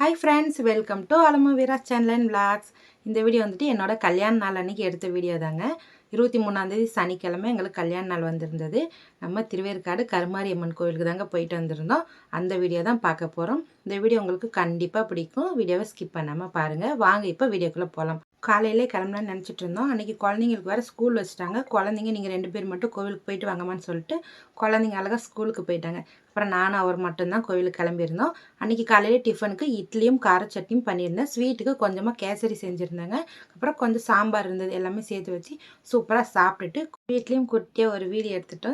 Hi friends welcome to Alamu Veera's channel and vlogs இந்த video வந்துட்டு என்னோட கல்யாண நாள் அன்றைக்கி எடுத்த வீடியோ தாங்க. இருபத்தி மூணாந்தேதி சனிக்கிழமை எங்களுக்கு கல்யாண நாள் வந்திருந்தது. நம்ம திருவேற்காடு கருமாரியம்மன் கோவிலுக்கு தாங்க போயிட்டு வந்திருந்தோம். அந்த வீடியோ தான் பார்க்க போகிறோம் இந்த வீடியோ உங்களுக்கு கண்டிப்பாக பிடிக்கும். வீடியோவை ஸ்கிப் பண்ணாமல் பாருங்கள் வாங்க இப்போ வீடியோக்குள்ளே போகலாம் காலையிலே கிளம்பலான்னு நினச்சிட்டு இருந்தோம். அன்றைக்கி குழந்தைங்களுக்கு வேறு ஸ்கூல் வச்சுட்டாங்க. குழந்தைங்க நீங்கள் ரெண்டு பேர் மட்டும் கோவிலுக்கு போயிட்டு வாங்கம்மான்னு சொல்லிட்டு குழந்தைங்க அழகாக ஸ்கூலுக்கு போயிட்டாங்க. அப்புறம் நானும் அவர் மட்டும்தான் கோவிலுக்கு கிளம்பியிருந்தோம். அன்றைக்கி காலையில் டிஃபனுக்கு இட்லியும் கார சட்னியும் பண்ணியிருந்தேன். ஸ்வீட்டுக்கு கொஞ்சமாக கேசரி செஞ்சுருந்தாங்க. அப்புறம் கொஞ்சம் சாம்பார் இருந்தது எல்லாமே சேர்த்து வச்சு சூப்பராக சாப்பிட்டுட்டு வீட்லேயும் குட்டியாக ஒரு வீடியோ எடுத்துகிட்டு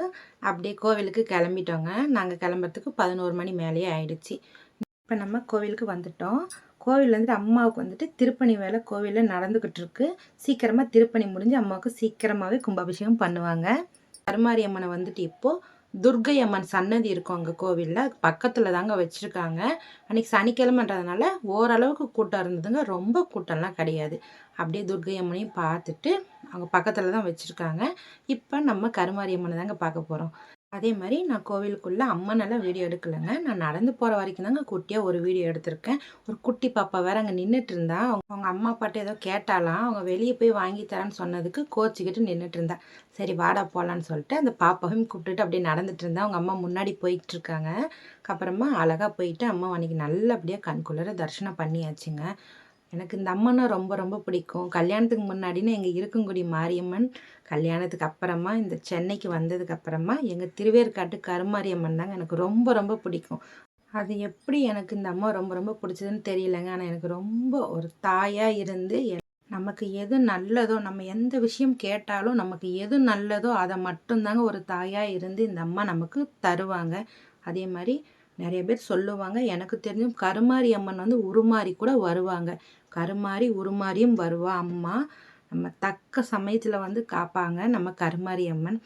அப்படியே கோவிலுக்கு கிளம்பிட்டோங்க. நாங்கள் கிளம்புறதுக்கு பதினோரு மணி மேலேயே ஆயிடுச்சு. இப்போ நம்ம கோவிலுக்கு வந்துட்டோம். கோவில் வந்துட்டு அம்மாவுக்கு வந்துட்டு திருப்பணி வேலை கோவிலில் நடந்துக்கிட்டு இருக்கு சீக்கிரமாக திருப்பணி முடிஞ்சு அம்மாவுக்கு சீக்கிரமாகவே கும்பாபிஷேகம் பண்ணுவாங்க. கருமாரி அம்மனை வந்துட்டு இப்போது துர்கை அம்மன் சன்னதி இருக்கும் அங்கே கோவிலில். பக்கத்தில் தாங்க வச்சுருக்காங்க. அன்றைக்கி சனிக்கிழமைன்றதுனால ஓரளவுக்கு கூட்டம் இருந்ததுங்க. ரொம்ப கூட்டம்லாம் கிடையாது. அப்படியே துர்கை அம்மனையும் பார்த்துட்டு அவங்க பக்கத்தில் தான் வச்சுருக்காங்க. இப்போ நம்ம கருமாரி அம்மனை தாங்க பார்க்க போகிறோம் அதே மாதிரி நான் கோவிலுக்குள்ளே அம்மனெல்லாம் வீடியோ எடுக்கலைங்க. நான் நடந்து போகிற வரைக்கும் தாங்க குட்டியாக ஒரு வீடியோ எடுத்திருக்கேன். ஒரு குட்டி பாப்பா வேற அங்கே நின்றுட்டு இருந்தா அவங்க அம்மா அப்பாட்ட ஏதோ கேட்டாலாம் அவங்க வெளியே போய் வாங்கி தரேன்னு சொன்னதுக்கு கோச்சிக்கிட்டு நின்றுட்டு இருந்தா. சரி வாடா போகலான்னு சொல்லிட்டு அந்த பாப்பாவையும் கூப்பிட்டுட்டு அப்படியே நடந்துட்டு இருந்தா. அவங்க அம்மா முன்னாடி போயிட்டு இருக்காங்க. அப்புறமா அழகாக போயிட்டு அம்மா அன்னைக்கு நல்லபடியாக கண்குள்ளர தரிசனம் பண்ணியாச்சுங்க. எனக்கு இந்த அம்மனை ரொம்ப ரொம்ப பிடிக்கும். கல்யாணத்துக்கு முன்னாடின்னு எங்கள் இருக்கங்குடி மாரியம்மன் கல்யாணத்துக்கு அப்புறமா இந்த சென்னைக்கு வந்ததுக்கு அப்புறமா எங்கள் திருவேற்காட்டு கருமாரியம்மன் தாங்க எனக்கு ரொம்ப ரொம்ப பிடிக்கும். அது எப்படி எனக்கு இந்த அம்மா ரொம்ப ரொம்ப பிடிச்சதுன்னு தெரியலங்க. ஆனால் எனக்கு ரொம்ப ஒரு தாயாக இருந்து நமக்கு எது நல்லதோ நம்ம எந்த விஷயம் கேட்டாலும் நமக்கு எது நல்லதோ அதை மட்டும்தாங்க ஒரு தாயாக இருந்து இந்த அம்மா நமக்கு தருவாங்க. அதே மாதிரி நிறைய பேர் சொல்லுவாங்க எனக்கு தெரிஞ்சும் கருமாரி அம்மன் வந்து உருமாறி கூட வருவாங்க. கருமாறி உருமாறியும் வருவா. அம்மா நம்ம தக்க சமயத்தில் வந்து காப்பாங்க நம்ம கருமாரி அம்மன்.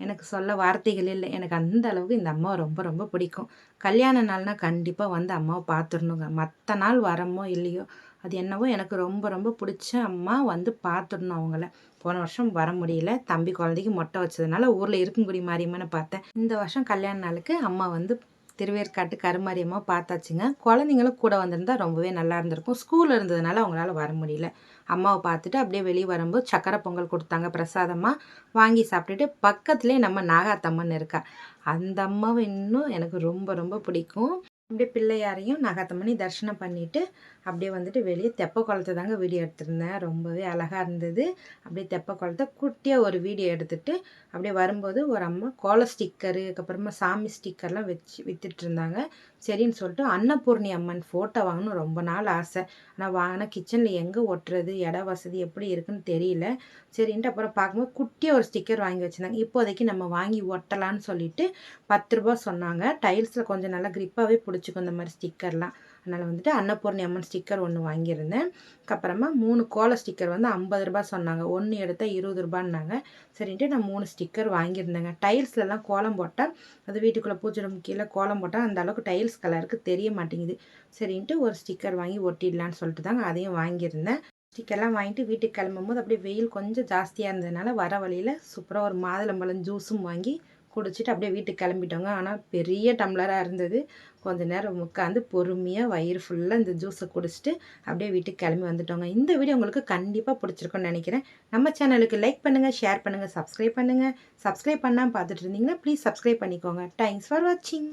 எனக்கு சொல்ல வார்த்தைகள் இல்லை. எனக்கு அந்த அளவுக்கு இந்த அம்மாவை ரொம்ப ரொம்ப பிடிக்கும். கல்யாண நாள்னால் கண்டிப்பாக வந்து அம்மாவை பார்த்துடணுங்க. மற்ற நாள் வரமோ இல்லையோ அது என்னவோ எனக்கு ரொம்ப ரொம்ப பிடிச்ச அம்மா வந்து பார்த்துடணும் அவங்கள. போன வருஷம் வர முடியல. தம்பி குழந்தைக்கு மொட்டை வச்சதுனால ஊரில் இருக்குங்குடி மாரியம்மனை பார்த்தேன். இந்த வருஷம் கல்யாண நாளுக்கு அம்மா வந்து திருவேற்காட்டு கருமாரியம்மா பார்த்தாச்சுங்க. குழந்தைங்களும் கூட வந்திருந்தா ரொம்பவே நல்லா இருந்திருக்கும். ஸ்கூல் இருந்ததுனால அவங்களால வர முடியல. அம்மாவை பார்த்துட்டு அப்படியே வெளியே வரும்போது சக்கரை பொங்கல் கொடுத்தாங்க பிரசாதமாக வாங்கி சாப்பிட்டுட்டு பக்கத்துலேயே நம்ம நாகாத்தம்மன் இருக்கா. அந்த அம்மாவை இன்னும் எனக்கு ரொம்ப ரொம்ப பிடிக்கும். அப்படியே பிள்ளையாரையும் நகத்தமணி தரிசனம் பண்ணிவிட்டு அப்படியே வந்துட்டு வெளியே தெப்ப குளத்தை தாங்க வீடியோ எடுத்திருந்தேன். ரொம்பவே அழகாக இருந்தது. அப்படியே தெப்ப குளத்தை குட்டியாக ஒரு வீடியோ எடுத்துகிட்டு அப்படியே வரும்போது ஒரு அம்மா கோல ஸ்டிக்கரு அதுக்கப்புறமா சாமி ஸ்டிக்கர்லாம் வச்சு விற்றுட்டு இருந்தாங்க. சரின்னு சொல்லிட்டு அன்னபூர்ணி அம்மன் ஃபோட்டோ வாங்கணும் ரொம்ப நாள் ஆசை. ஆனால் வாங்கினா கிச்சனில் எங்கே ஒட்டுறது இட வசதி எப்படி இருக்குன்னு தெரியல. சரின்ட்டு அப்புறம் பார்க்கும்போது குட்டியாக ஒரு ஸ்டிக்கர் வாங்கி வச்சுருந்தாங்க. இப்போதைக்கு நம்ம வாங்கி ஒட்டலான்னு சொல்லிட்டு பத்து ரூபா சொன்னாங்க. டைல்ஸில் கொஞ்சம் நல்லா க்ரிப்பாகவே பிடிச்சிக்கும் இந்த மாதிரி ஸ்டிக்கர்லாம். அதனால் வந்துட்டு அன்னபூர்ணி அம்மன் ஸ்டிக்கர் ஒன்று வாங்கியிருந்தேன். அப்புறமா மூணு கோல ஸ்டிக்கர் வந்து ஐம்பது ரூபா சொன்னாங்க. ஒன்று எடுத்தால் இருபது ரூபான்னாங்க. சரின்ட்டு நான் மூணு ஸ்டிக்கர் வாங்கியிருந்தேங்க. டைல்ஸ்லலாம் கோலம் போட்டால் அது வீட்டுக்குள்ளே பூச்சிடம் கீழே கோலம் போட்டால் அந்த அளவுக்கு டைல்ஸ் கலருக்கு தெரிய மாட்டேங்குது. சரின்ட்டு ஒரு ஸ்டிக்கர் வாங்கி ஒட்டிடலான்னு சொல்லிட்டு தாங்க அதையும் வாங்கியிருந்தேன். ஸ்டிக்கர்லாம் வாங்கிட்டு வீட்டுக்கு கிளம்பும்போது அப்படியே வெயில் கொஞ்சம் ஜாஸ்தியாக இருந்ததுனால வர வழியில் சூப்பராக ஒரு மாதுளம்பழம் ஜூஸும் வாங்கி குடிச்சிட்டு அப்படியே வீட்டுக்கு கிளம்பிட்டோங்க. ஆனால் பெரிய டம்ளராக இருந்தது. கொஞ்ச நேரம் உட்காந்து பொறுமையாக வயிறு ஃபுல்லாக இந்த ஜூஸை குடிச்சிட்டு அப்படியே வீட்டுக்கு கிளம்பி வந்துட்டோங்க. இந்த வீடியோ உங்களுக்கு கண்டிப்பாக பிடிச்சிருக்குன்னு நினைக்கிறேன். நம்ம சேனலுக்கு லைக் பண்ணுங்கள் ஷேர் பண்ணுங்கள் சப்ஸ்கிரைப் பண்ணுங்கள் சப்ஸ்கிரைப் பண்ணாமல் பார்த்துட்டு இருந்தீங்கன்னா ப்ளீஸ் சப்ஸ்கிரைப் பண்ணிக்கோங்க. தேங்க்ஸ் ஃபார் வாட்சிங்